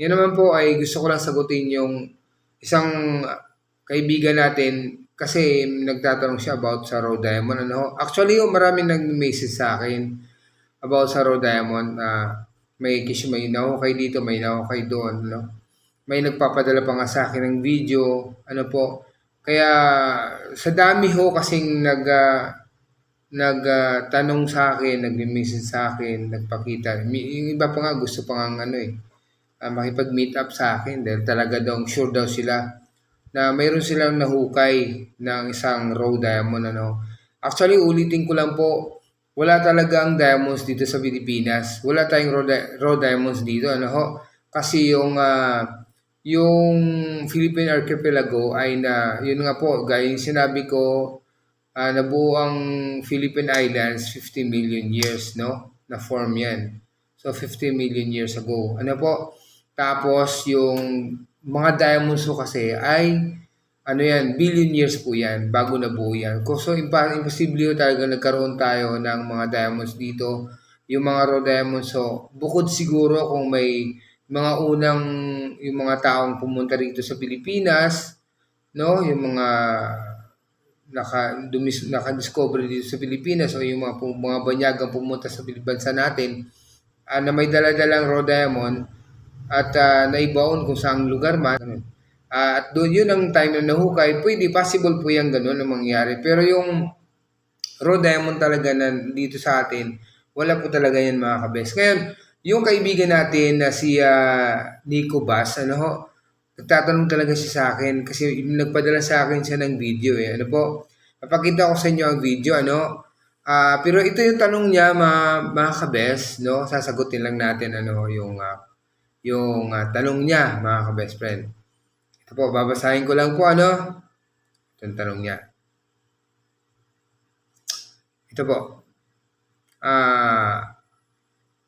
Yan naman po ay gusto ko lang sagutin yung isang kaibigan natin kasi nagtatanong siya about sa Raw Diamond. Ano? Actually, yung maraming nag-message sa akin about sa Raw Diamond na may kiss may nahukay dito, may nahukay doon. No? May nagpapadala pa nga sa akin ng video. Ano po. Kaya sa dami ho kasing nag ah, nagtanong sa akin, nagme-message sa akin, nagpakita. Yung iba pa nga gusto pa nga ano eh, ah, makipag-meet up sa akin dahil talaga daw sure daw sila na mayroon silang nahukay ng isang raw diamond ano. Actually, ulitin ko lang po, wala talagang diamonds dito sa Pilipinas. Wala tayong raw, di- raw diamonds dito ano ho. Kasi yung ah, yung Philippine Archipelago ay na yun nga po, gaya yung sinabi ko, ah, nabuo ang Philippine Islands 50 million years, no? Na form yan. So, 50 million years ago. Ano po? Tapos, yung mga diamonds ko kasi ay, ano yan, billion years po yan, bago nabuo yan. Ko- So, imposible talaga nagkaroon tayo ng mga diamonds dito. Yung mga raw diamonds, so, bukod siguro kung may mga unang, yung mga taong pumunta rito sa Pilipinas, no? Yung mga naka dumis naka-discover dito sa Pilipinas o yung mga mga banyagang pumunta sa bansa natin ah, na may dala-dalang raw diamond at ah, naibaon kung saang lugar man. Ah, at doon yun ang time na nahukay pwede possible po yung ganun ang mangyari pero yung raw diamond talaga na dito sa atin wala po talaga yan mga kabes ngayon yung kaibigan natin na si ah, Nico Bass ano ho nagtatanong talaga siya sa akin kasi nagpadala sa akin siya ng video eh. Ano po? Papakita ko sa inyo ang video, ano? Ah, pero ito yung tanong niya, mga, mga kabes, no? Sasagutin lang natin ano yung ah, yung ah, tanong niya, mga kabest friend. Ito po, babasahin ko lang po ano. Ito tanong niya. Ito po. Ah,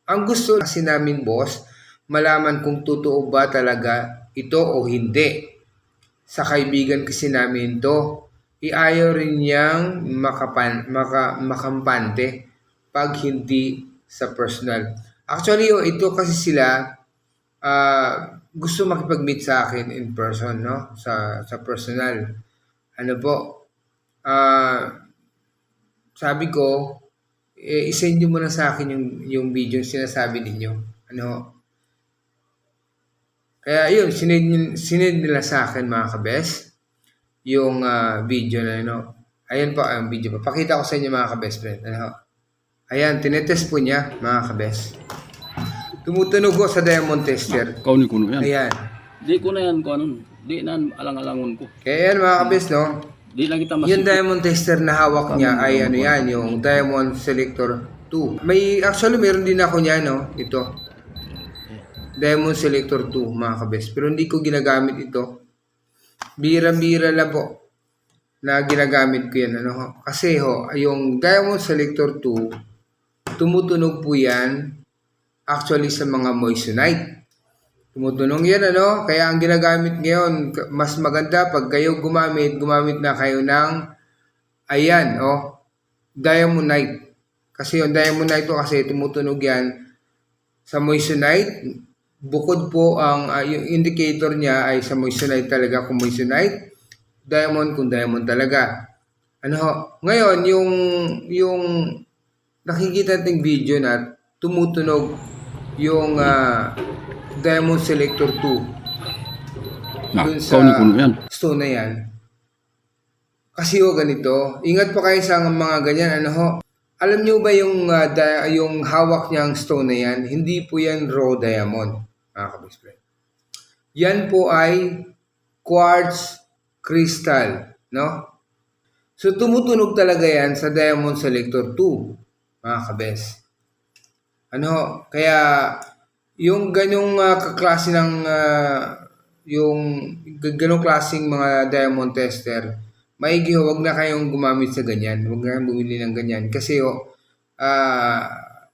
ang gusto kasi namin boss, malaman kung totoo ba talaga ito o hindi. Sa kaibigan kasi namin to, iayaw rin niyang makapan, maka, makampante pag hindi sa personal. Actually, oh, ito kasi sila ah, gusto makipag-meet sa akin in person, no? Sa, sa personal. Ano po? Ah, sabi ko, eh, isend nyo muna sa akin yung, yung video yung sinasabi ninyo. Ano? Kaya yun, sinend, sinend nila sa akin mga kabes, yung ah, video na yun. No? Ayan po ang video pa. Pakita ko sa inyo mga kabes friend. Ano? Ayan, tinetest po niya mga kabes. Tumutunog ko sa diamond tester. Kaunin ko yan. Ayan. Di ko na yan ko ano. Di na alang-alangon ko. Kaya yan mga kabes, no? Di lang kita Yung masip. diamond tester na hawak niya ay ano yan, yung Diamond Selector 2. May, actually meron din ako niya, no? Ito. Diamond Selector 2, mga kabes. Pero hindi ko ginagamit ito. Bira-bira lang po na ginagamit ko yan. Ano? Kasi ho, yung Diamond Selector 2, tumutunog po yan actually sa mga moissanite. Tumutunog yan, ano? Kaya ang ginagamit ngayon, mas maganda pag kayo gumamit, gumamit na kayo ng, ayan, oh, diamonite. Kasi yung diamonite to kasi tumutunog yan sa moissanite. Bukod po ang, ah, yung indicator niya ay sa moissanite talaga kung moissanite. Diamond kung diamond talaga. Ano ho? Ngayon, yung, yung nakikita nating video na tumutunog yung ah, Diamond Selector 2 Na, dun sa yan. stone na yan. Kasi ho ganito, ingat po kayo sa mga ganyan, ano ho. Alam niyo ba yung, ah, da- yung hawak niyang stone na yan, hindi po yan raw diamond, mga kabisplay. Yan po ay quartz crystal, no? So tumutunog talaga yan sa Diamond Selector 2, mga kabes. Ano, kaya yung ganyong ah, kaklase ng ah, yung ganong klaseng mga diamond tester, maigi ho, wag na kayong gumamit sa ganyan. Wag na kayong bumili ng ganyan. Kasi ho, ah,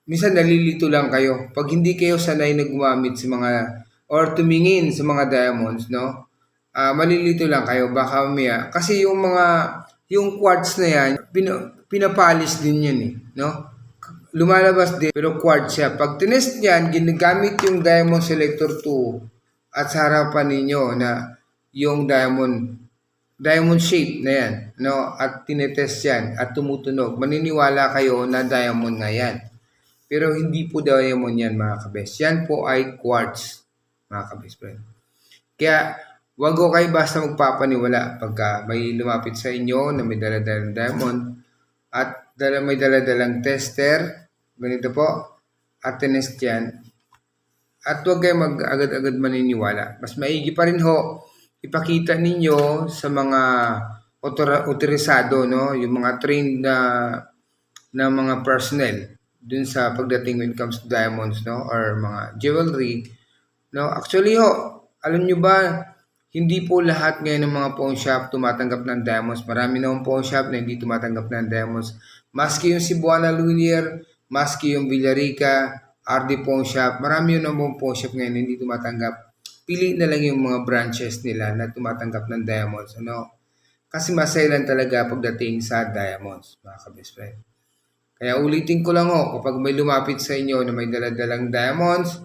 minsan nalilito lang kayo. Pag hindi kayo sanay na gumamit sa mga, or tumingin sa mga diamonds, no? Ah, malilito lang kayo. Baka mamaya. Kasi yung mga, yung quartz na yan, pina, pinapalis din yan eh, no? Lumalabas din pero quartz siya. Pag tinest niyan, ginagamit yung Diamond Selector 2 at sa harapan ninyo na yung diamond diamond shape na yan, no? At tinetest yan at tumutunog. Maniniwala kayo na diamond nga yan. Pero hindi po diamond yan mga kabes. Yan po ay quartz mga kabes. Kaya wag ko kayo basta magpapaniwala pagka may lumapit sa inyo na may daladalang diamond at dala, may daladalang tester, ganito po, at tinest yan. At huwag kayo mag-agad-agad maniniwala. Mas maigi pa rin ho, ipakita ninyo sa mga otorisado, no? yung mga trained na, na mga personnel dun sa pagdating when it comes to diamonds no or mga jewelry no actually ho alam nyo ba hindi po lahat ngayon ng mga pawn shop tumatanggap ng diamonds marami naman pawn shop na hindi tumatanggap ng diamonds maski yung Cebuana Lumiere maski yung Villarica RD Pawn Shop marami yun naman pawn shop ngayon hindi tumatanggap pili na lang yung mga branches nila na tumatanggap ng diamonds ano kasi masailan talaga pagdating sa diamonds mga ka-best friend kaya ulitin ko lang ho, kapag may lumapit sa inyo na may daladalang diamonds,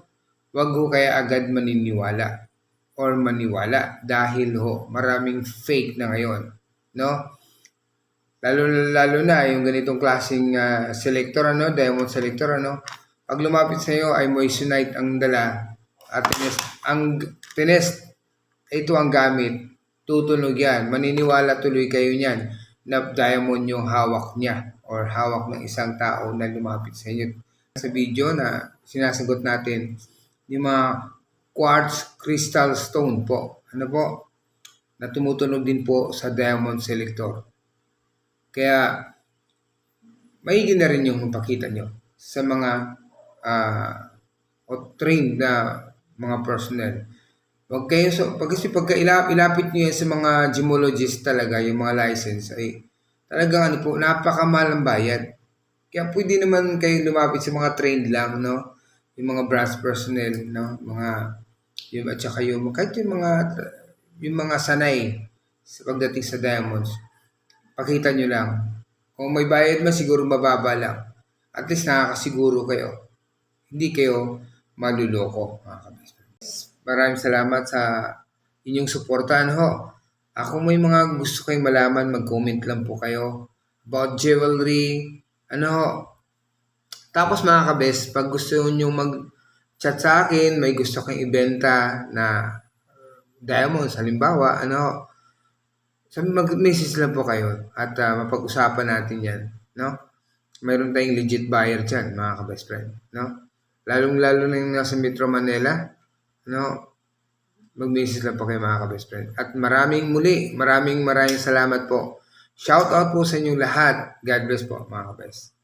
wag ho kaya agad maniniwala or maniwala dahil ho, maraming fake na ngayon. No? Lalo, lalo na yung ganitong klaseng ah, selector, ano, diamond selector, ano, pag lumapit sa iyo ay moissanite ang dala at tinest, ang tinest, ito ang gamit, tutunog yan. Maniniwala tuloy kayo niyan na diamond yung hawak niya or hawak ng isang tao na lumapit sa inyo. Sa video na sinasagot natin, yung mga quartz crystal stone po. Ano po? Na tumutunog din po sa diamond selector. Kaya, maigi na rin yung mapakita nyo sa mga ah, o trained na mga personnel. Wag kayo so, pag kasi pagka ilap, ilapit niyo yan sa mga gemologist talaga, yung mga license ay talagang ano po, napakamahal ang bayad. Kaya pwede naman kayo lumapit sa mga trained lang, no? Yung mga brass personnel, no? Mga yung at saka yung kahit yung mga yung mga sanay sa pagdating sa diamonds. Pakita nyo lang. Kung may bayad man siguro mababa lang. At least nakakasiguro kayo. Hindi kayo maluloko, mga kabisnes. Maraming salamat sa inyong suportahan ho. Ako may mga gusto kayong malaman, mag-comment lang po kayo about jewelry, ano ho. Tapos mga kabes, pag gusto nyo mag-chat sa akin, may gusto kayong ibenta na diamonds, halimbawa, ano ho, sabi mag-message lang po kayo at ah, mapag-usapan natin yan, no? Mayroon tayong legit buyer dyan, mga ka-best friend, no? Lalong-lalo na yung nasa Metro Manila, no? Mag-message lang po kayo mga ka-best friend. At maraming muli, maraming maraming salamat po. Shout out po sa inyong lahat. God bless po mga ka-best.